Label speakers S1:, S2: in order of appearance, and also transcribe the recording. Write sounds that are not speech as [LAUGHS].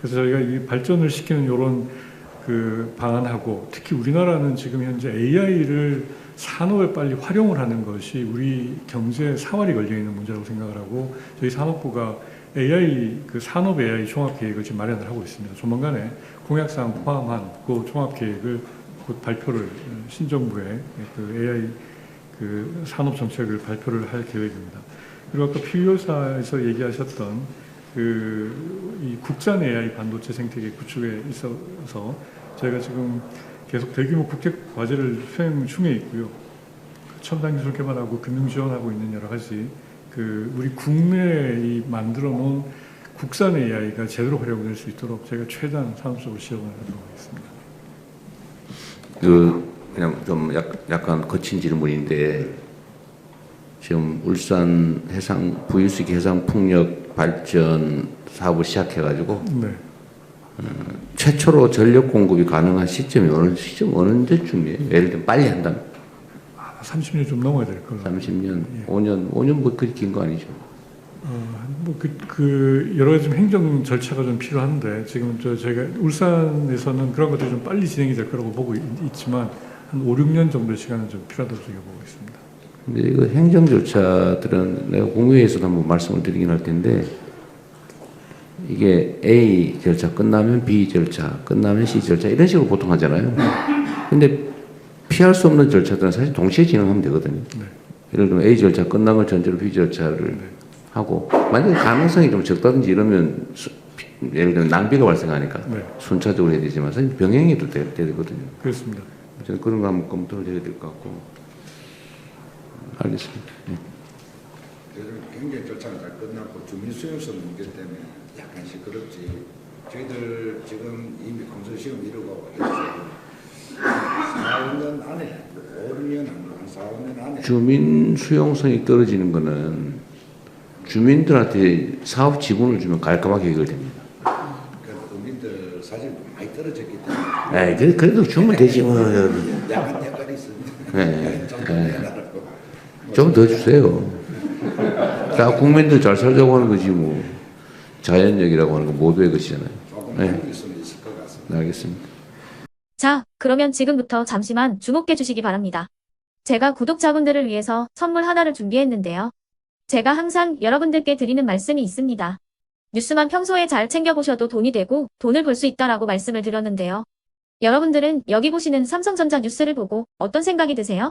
S1: 그래서 저희가 이 발전을 시키는 이런 그 방안하고 특히 우리나라는 지금 현재 AI를 산업에 빨리 활용을 하는 것이 우리 경제 사활이 걸려 있는 문제라고 생각을 하고 저희 산업부가 AI 그 산업 AI 종합 계획을 지금 마련을 하고 있습니다. 조만간에 공약 사항 포함한 그 종합 계획을 곧 발표를 어, 신정부에 그 AI 그 산업 정책을 발표를 할 계획입니다. 그리고 아까 피요사에서 얘기하셨던 그이 국산 AI 반도체 생태계 구축에 있어서 저희가 지금 계속 대규모 국제 과제를 수행 중에 있고요. 첨단 기술 개발하고 금융 지원하고 있는 여러 가지 그 우리 국내에 이 만들어 놓은 국산 AI가 제대로 활용될 수 있도록 제가 최대한 산업적으로 지원을 하도록 하겠습니다.
S2: 그 그냥 좀 약, 약간 거친 질문인데 지금 울산 해상 부유수기 해상 풍력 발전 사업을 시작해가지고
S1: 네.
S2: 최초로 전력 공급이 가능한 시점이 어느 시점 어느 때쯤이에요? 예를 들면 빨리 한다면
S1: 아, 30년 좀 넘어야 될 걸로.
S2: 30년, 5년, 5년 뭐 그렇게 긴 거 아니죠?
S1: 어, 뭐그 그 여러 가지 좀 행정 절차가 좀 필요한데 지금 저 저희가 울산에서는 그런 것들이 좀 빨리 진행이 될 거라고 보고 있, 있지만 한 5, 6년 정도의 시간은 좀 필요하다고 저희가 보고 있습니다.
S2: 근데 이거 행정 절차들은 내가 공유회에서도 한번 말씀을 드리긴 할 텐데 이게 A 절차 끝나면 B 절차 끝나면 C 절차 이런 식으로 보통 하잖아요. 근데 피할 수 없는 절차들은 사실 동시에 진행하면 되거든요.
S1: 네.
S2: 예를 들면 A 절차 끝난 걸 전제로 B 절차를 하고 만약에 가능성이 좀 적다든지 이러면 수- 예를 들면 낭비가 발생하니까
S1: 네,
S2: 순차적으로 해야 되지만 사실 병행해도 돼, 돼야 되거든요.
S1: 그렇습니다.
S2: 저는 그런 거 한번 검토를 해야 될 것 같고 알겠습니다. 네.
S3: 요즘 행정 절차가 잘 끝났고 주민 수용성 문제 때문에 약간 시끄럽지. 저희들 지금 이미 컨소시엄 이루고 있어요. 4, 5년 안에, 5, 6년 안, 한 4, 5년 안에
S2: 주민 수용성이 떨어지는 거는 주민들한테 사업 지분을 주면 깔끔하게 해결됩니다.
S3: 그 국민들 사실 많이 떨어졌기 때문에
S2: 에이, 그래- 그래도 주면 되지 뭐.
S3: 약간 약간 있습니다.
S2: 네, [LAUGHS]
S3: 좀 더
S2: 주세요. 다 국민들 잘 살자고 하는 거지 뭐. 자연력이라고 하는 건 모두의 것이잖아요. 네, 알겠습니다.
S4: 자, 그러면 지금부터 잠시만 주목해 주시기 바랍니다. 제가 구독자분들을 위해서 선물 하나를 준비했는데요. 제가 항상 여러분들께 드리는 말씀이 있습니다. 뉴스만 평소에 잘 챙겨보셔도 돈이 되고 돈을 벌 수 있다라고 말씀을 드렸는데요. 여러분들은 여기 보시는 삼성전자 뉴스를 보고 어떤 생각이 드세요?